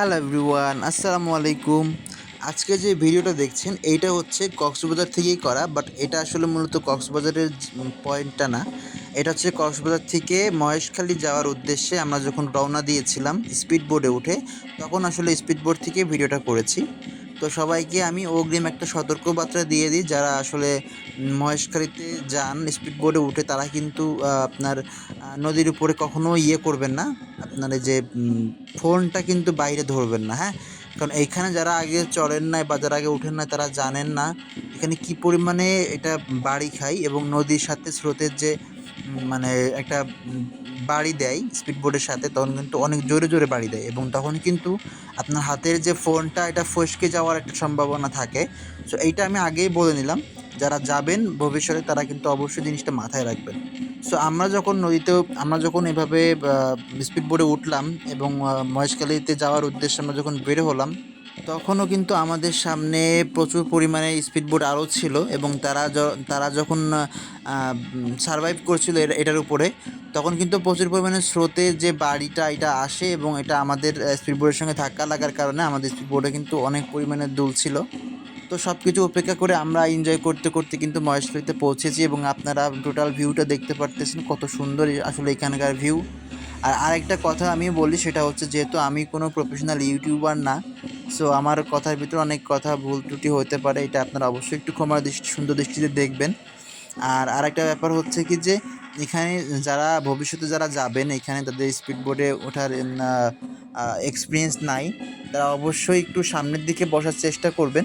Hello everyone, আসসালামু আলাইকুম। আজকে যে ভিডিওটা দেখছেন, এইটা হচ্ছে কক্সবাজার থেকেই করা, বাট এটা আসলে মূলত কক্সবাজারের পয়েন্টটা না। এটা হচ্ছে কক্সবাজার থেকে মহেশখালী যাওয়ার উদ্দেশ্যে আমরা যখন রওনা দিয়েছিলাম স্পিড বোর্ডে উঠে, তখন আসলে স্পিড বোর্ড থেকে ভিডিওটা করেছি। তো সবাইকে আমি অগ্রিম একটা সতর্কবার্তা দিয়ে দিই, যারা আসলে মহেশখালীতে যান স্পিড বোর্ডে উঠে, তারা কিন্তু আপনার নদীর উপরে কখনো ইয়ে করবেন না। আপনার যে ফোনটা কিন্তু বাইরে ধরবেন না হ্যাঁ? কারণ এইখানে যারা আগে চলেন নাই বা যারা আগে উঠেন না তারা জানেন না এখানে কি পরিমাণে এটা বাড়ি খায় এবং নদীর সাথে স্রোতের যে মানে একটা বাড়ি দেয় স্পিডবোটের সাথে, তখন কিন্তু অনেক জোরে জোরে বাড়ি দেয় এবং তখন কিন্তু আপনার হাতের যে ফোনটা, এটা ফসকে যাওয়ার একটা সম্ভাবনা থাকে। সো এইটা আমি আগেই বলে নিলাম, যারা যাবেন ভবিষ্যতে তারা কিন্তু অবশ্যই জিনিসটা মাথায় রাখবেন। সো আমরা যখন নদীতে, আমরা যখন এভাবে স্পিড বোর্ডে উঠলাম এবং মহেশখালীতে যাওয়ার উদ্দেশ্যে আমরা যখন বের হলাম তখনও কিন্তু আমাদের সামনে প্রচুর পরিমাণে স্পিড বোট আরও ছিল এবং তারা তারা যখন সারভাইভ করছিল এটার উপরে, তখন কিন্তু প্রচুর পরিমাণে স্রোতে যে বাড়িটা, এটা আসে এবং এটা আমাদের স্পিড বোর্ডের সঙ্গে ধাক্কা লাগার কারণে আমাদের স্পিড বোর্ডে কিন্তু অনেক পরিমাণে দুল ছিল। তো সব কিছু উপেক্ষা করে আমরা এনজয় করতে করতে কিন্তু মহেশখালীতে পৌঁছেছি এবং আপনারা টোটাল ভিউটা দেখতে পারতেছেন কত সুন্দর আসলে এখানকার ভিউ আর আরেকটা কথা আমি বলি, সেটা হচ্ছে যেহেতু আমি কোনো প্রফেশনাল ইউটিউবার না সো আমার কথার ভিতরে অনেক কথা ভুল ত্রুটি হতে পারে, এটা আপনারা অবশ্যই একটু ক্ষমার দৃষ্টি, সুন্দর দৃষ্টিতে দেখবেন। আর আরেকটা ব্যাপার হচ্ছে কি যে, এখানে যারা, ভবিষ্যতে যারা যাবেন, এখানে তাদের স্পিড বোর্ডে ওঠার এক্সপিরিয়েন্স নাই, তারা অবশ্যই একটু সামনের দিকে বসার চেষ্টা করবেন।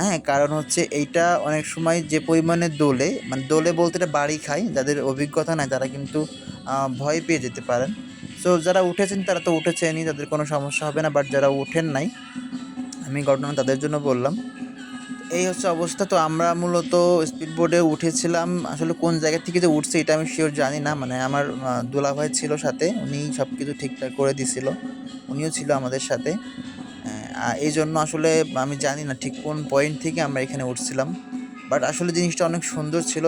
হ্যাঁ কারণ হচ্ছে এইটা অনেক সময় যে পরিমাণে দোলে মানে দোলে বলতে এটা বাড়ি খায়, যাদের অভিজ্ঞতা নাই, তারা কিন্তু ভয় পেয়ে যেতে পারেন। সো যারা উঠেছেন, তারা তো উঠেছেনই, তাদের কোনো সমস্যা হবে না বাট যারা উঠেন নাই, আমি ঘটনা তাদের জন্য বললাম। এই হচ্ছে অবস্থা, তো আমরা মূলত স্পিড বোর্ডে উঠেছিলাম। আসলে কোন জায়গা থেকে যে উঠছে, এটা আমি শিওর জানি না। মানে আমার দুলাভাই ছিল সাথে, উনি সব কিছু ঠিকঠাক করে দিছিল। উনিও ছিল আমাদের সাথে। এই জন্য আসলে আমি জানি না ঠিক কোন পয়েন্ট থেকে আমরা এখানে উঠছিলাম। বাট আসলে জিনিসটা অনেক সুন্দর ছিল।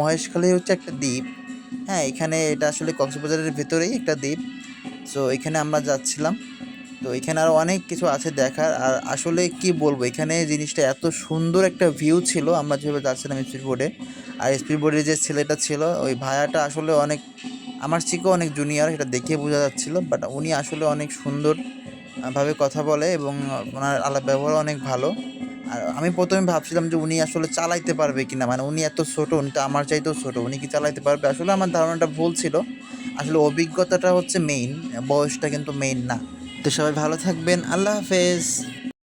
মহেশখালী হচ্ছে একটা দ্বীপ। হ্যাঁ এখানে এটা আসলে কক্সবাজারের ভেতরেই একটা দ্বীপ। সো এখানে আমরা যাচ্ছিলাম। তো এখানে আরও অনেক কিছু আছে দেখার। আর আসলে কি বলব, এখানে জিনিসটা এত সুন্দর একটা ভিউ ছিল। আমরা যেভাবে যাচ্ছিলাম স্পিড বোর্ডে আর স্পিড বোর্ডের যে ছেলেটা ছিল, ওই ভায়াটা আসলে অনেক, আমার থেকেও অনেক জুনিয়র এটা দেখে বোঝা যাচ্ছিল। বাট উনি আসলে অনেক সুন্দর ভাবে কথা বলে এবং ওনার আলাপ ব্যবহার অনেক ভালো। আর আমি প্রথমে ভাবছিলাম যে উনি আসলে চালাইতে পারবে কি না মানে উনি এত ছোট, উনি তো আমার চাইতেও ছোট, উনি কি চালাইতে পারবে? আসলে আমার ধারণাটা ভুল ছিল। আসলে অভিজ্ঞতাটা হচ্ছে মেইন বয়সটা কিন্তু মেইন না। তো সবাই ভালো থাকবেন, আল্লাহ হাফেজ।